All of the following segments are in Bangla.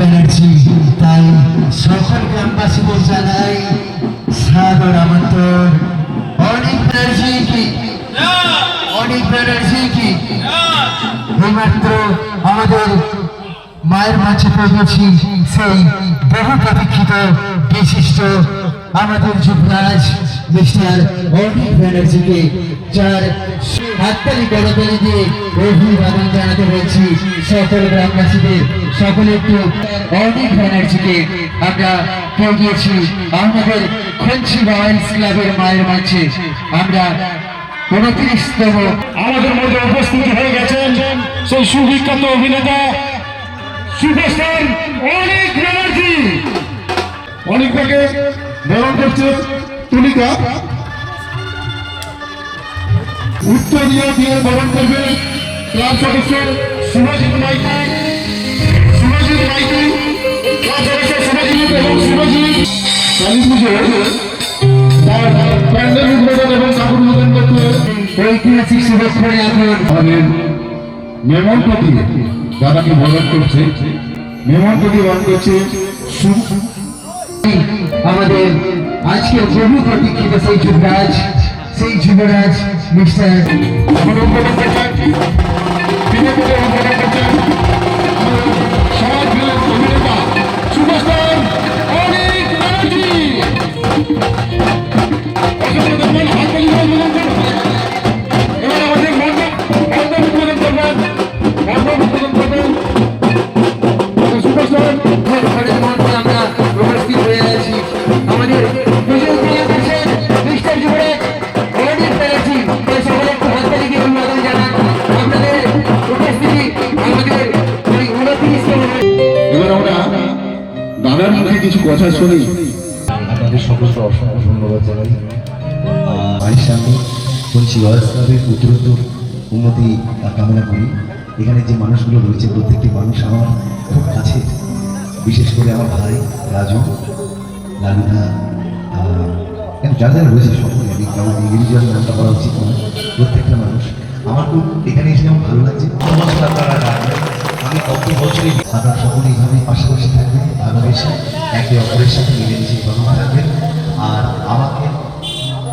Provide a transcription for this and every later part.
ব্যানার্জি তাই সকল গ্রামবাসীদের জানাই সাদর আমন্ত্রণ অনেক ব্যানার্জি কি? অনেক ব্যানার্জি কি? এইমাত্র আমাদের মায়ের মাঝে পেয়েছি সেই বহু প্রতীক্ষিত বিশিষ্ট আমাদের যুবরাজ মিস্টার অনিক ব্যানার্জিকে, যার হাততালি গড়াতালি দিয়ে অভিবাদন জানাতে সকল গ্রামবাসীদের, সকলে একটু অনিক ব্যানার্জিকে আমরা পেয়ে গিয়েছি। আমাদের খঞ্চি রয়্যালস ক্লাবের মায়ের মাঝে। আমরা উনত্রিশতম। আমাদের মধ্যে উপস্থিত হয়ে গেছেন সেই সুবিখ্যাত অভিনেতা সুপারস্টার অনেক ব্যানার্জি। অনেকটাকে বরণ করছে? তুলিকা। উত্তর দিয়ে দিয়ে বরণ করবে ক্লাব সদস্য সুরজিৎ মাইতি সুরজিৎ মাইতি ক্লাব সদস্য সুরজিৎ এবং সুরজিৎ কালী পুজো আমাদের মেমনপতি দাদাকে বরণ করছে। মেমনপতি বরণ বহু প্রতীক্ষিত সেই যুবরাজ সেই যুবরাজ মিস্টার বরণ এবার আমরা দাদার মুখে কিছু কথা শুনি। আপনাদের সকলকে অসংখ্য ধন্যবাদ জানাই। বাড়ির সামনে বলছি ক্লাবের উত্তরোত্তর উন্নতি কামনা করি। এখানে যে মানুষগুলো রয়েছে, প্রত্যেকটি মানুষ আমার খুব কাছে। বিশেষ করে আমার ভাই রাজু, লালুদা কেন যারা রয়েছে সকলে, আমি কেমন ইংরেজি নামটা করা উচিত প্রত্যেকটা মানুষ। আমার খুব এখানে এসে আমার ভালো লাগছে। এইভাবে পাশাপাশি থাকবেন, ভালোবেসে একে অপরের সাথে মিলেমিশে ভালো থাকবেন আর আমাকে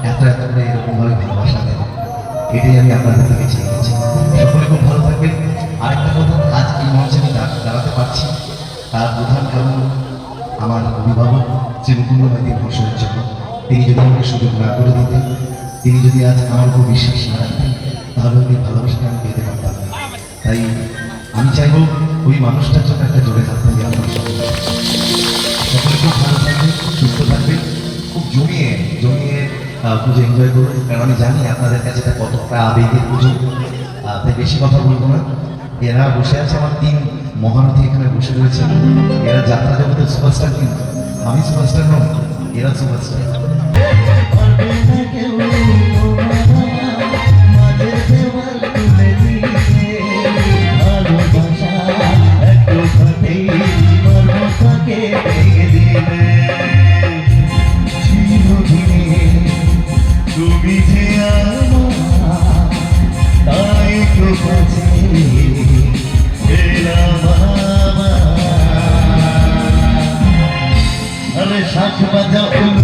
এত এত করে এরকমভাবে ভালোবাসা দেন এটাই আমি আপনাদের থেকে চেয়ে গেছি সকলে খুব ভালো থাকবেন। আরেকটা কথা, আজ এই মঞ্চে আমি দাঁড়- দাঁড়াতে পারছি। তার প্রধান কারণ আমার অভিভাবক মুকুন্দ মাইতি মহাশয়ের জন্য। তিনি যদি আমাকে সুযোগ না করে দিতেন, তিনি যদি আজ আমার উপর বিশ্বাস না রাখতেন, তাহলে ওই ভালোবাসাটা আমি পেতে পারতাম তাই আমি চাইব ওই মানুষটার জন্য একটা জোরে থাকতে হবে। আমার সকলে খুব ভালো থাকবে, সুস্থ থাকবে, খুব জমিয়ে জমিয়ে পুজো এনজয় করবে। কারণ আমি জানি আপনাদের কাছে এটা কতটা আবেগের পুজো। তাই বেশি কথা বলব না। এরা বসে আছে আমার তিন মহারথী এখানে বসে রয়েছে। এরা যাত্রা জগতের সুপারস্টার কিন্তু আমি সুপারস্টার নয় এরা সুপারস্টার তাই তো